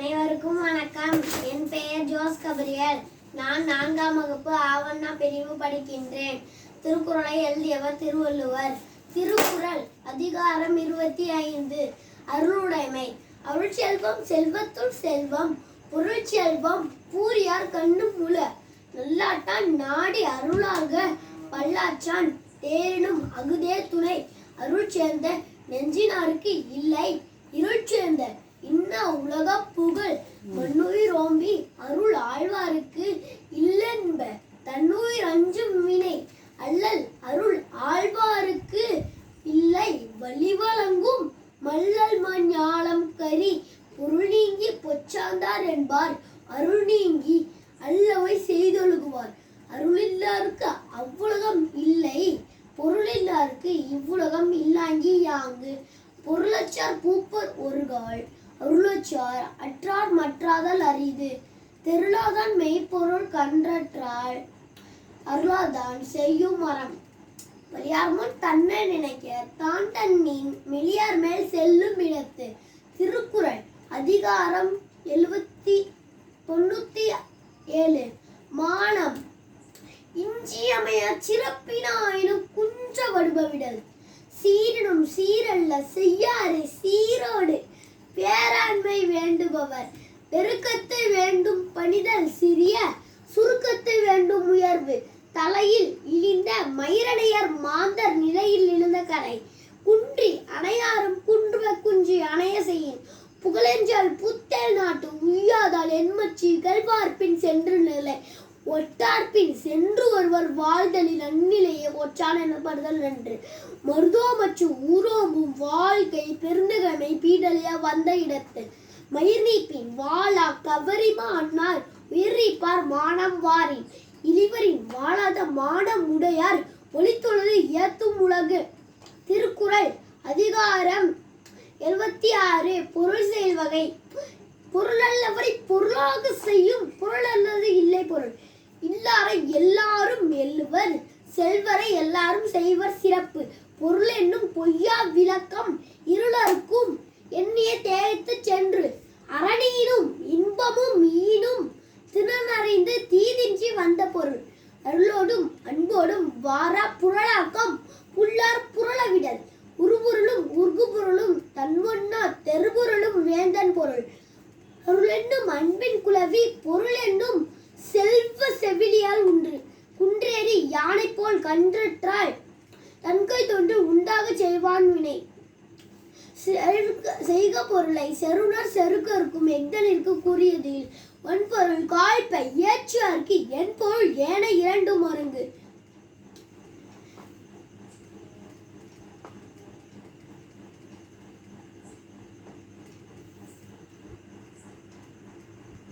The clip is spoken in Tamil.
அனைவருக்கும் வணக்கம். என் பெயர் ஜோஸ் கபிரியல். நான் நான்காம் வகுப்பு ஆவண்ணா பிரிவு படிக்கின்றேன். திருக்குறளை எழுதியவர் திருவள்ளுவர். திருக்குறள் அதிகாரம் இருபத்தி ஐந்து. அருளுடைமை. அருள் செல்வம் செல்வத்துள் செல்வம். பொருள் செல்வம் பூரியார் கண்ணு முல நல்லாட்டான் நாடி அருளாக பல்லாச்சான் தேரினும் அகுதே துணை. அருள் சேர்ந்த நெஞ்சினாருக்கு இல்லை. இருள் மலிவழங்கும் வழிவழங்கும் மல்லல் மஞாலம் கரி பொருள் நீங்கி பொச்சாந்தார் என்பார். அருள் நீங்கி அல்லவை செய்தொழுகுவார். அருளில்லாருக்கு அவ்வுலகம் இல்லை. பொருளில்லாருக்கு இவ்வுலகம் இல்லாங்கி யாங்கு. பொருளச்சார் பூப்பர் ஒருகால் அருளச்சார் அற்றார் மற்றாதல் அரிது. தெருளாதான் மெய்ப்பொருள் கன்றற்றால் அருளாதான் செய்யும் மரம் வலியார் தன்மை நினைக்க தான் தன்னின் மெலியார் மேல் செல்லும் இடத்து. திருக்குறள் அதிகாரம் எழுபத்தி தொண்ணூத்தி ஏழு. மானம் இஞ்சியமைய சிறப்பினாயினும் குன்ற வடுபவிடல் சீரனும் சீரல்ல செய்யாறு சீரோடு. பேராண்மை வேண்டுபவர் பெருக்கத்தை வேண்டும் பணிதல் சிறிய சுருக்கத்தை வேண்டும் உயர்வு. தலையில் இழிந்த மயிரடையர் மாந்தர் நிலையில் இழந்த கரை. குன்றி அணையாரும் குன்றுவ குன்றி அணைய செய்யின் புகழெஞ்சால் புத்தேல் நாட்டு உய்யாதால் என்மச்சி கல்வார்பின் சென்று நிலை. ஒட்டார்பின் சென்று ஒருவர் வாழ்தலில் அந்நிலையே ஒற்றான் எனப்படுதல் நன்று. மருதோ மற்றும் ஊரோம்பும் வாழ்க்கை பெருந்தகமை பீடலையா வந்த இடத்து. மயிர் நீப்பின் வாளா கவரிமா அன்னார் உயிரிப்பார் மானம் வாரி. இளிவரின் வாழாத மானம் உடையார் ஒளித்தொழுது ஏத்தும் உலகு. திருக்குறள் அதிகாரம் எழுபத்தி ஆறு பொருள் செயல் வகை. பொருள் அல்லவரை பொருளாக செய்யும் பொருள் அல்லது இல்லை பொருள். இல்லாத எல்லாரும் எல்லுவர் செல்வரை எல்லாரும் செய்வர் சிறப்பு. பொருள் என்னும் பொய்யா விளக்கம் இருளருக்கும் எண்ணிய தேய்த்து சென்று அரணியினும் இன்பமும் ஈனும் திறனறிந்து தீதின்றி வந்த பொருள். அருளோடும் அன்போடும் வாரா புரளாக்கம் புல்லார் புரளவிடல். உருபொருளும் உருகு பொருளும் தன்வொன்னா தெருபொருளும் வேந்தன் பொருள். அருளென்னும் அன்பின் குலவி பொருள் என்னும் செல்வ செவிலியால் உண்டு குன்றேறி யானை போல் கன்றற்றால் தன்கை தொன்று உண்டாக செய்வான் வினை. செருக்க- செய்க பொருளை செருணர் செருக்கருக்கும் எக்தலிற்கு கூறியதில் வன்பொருள் காய்ப்பை ஏற்றுவார்க்கு என் பொருள் ஏன இரண்டு மருங்கு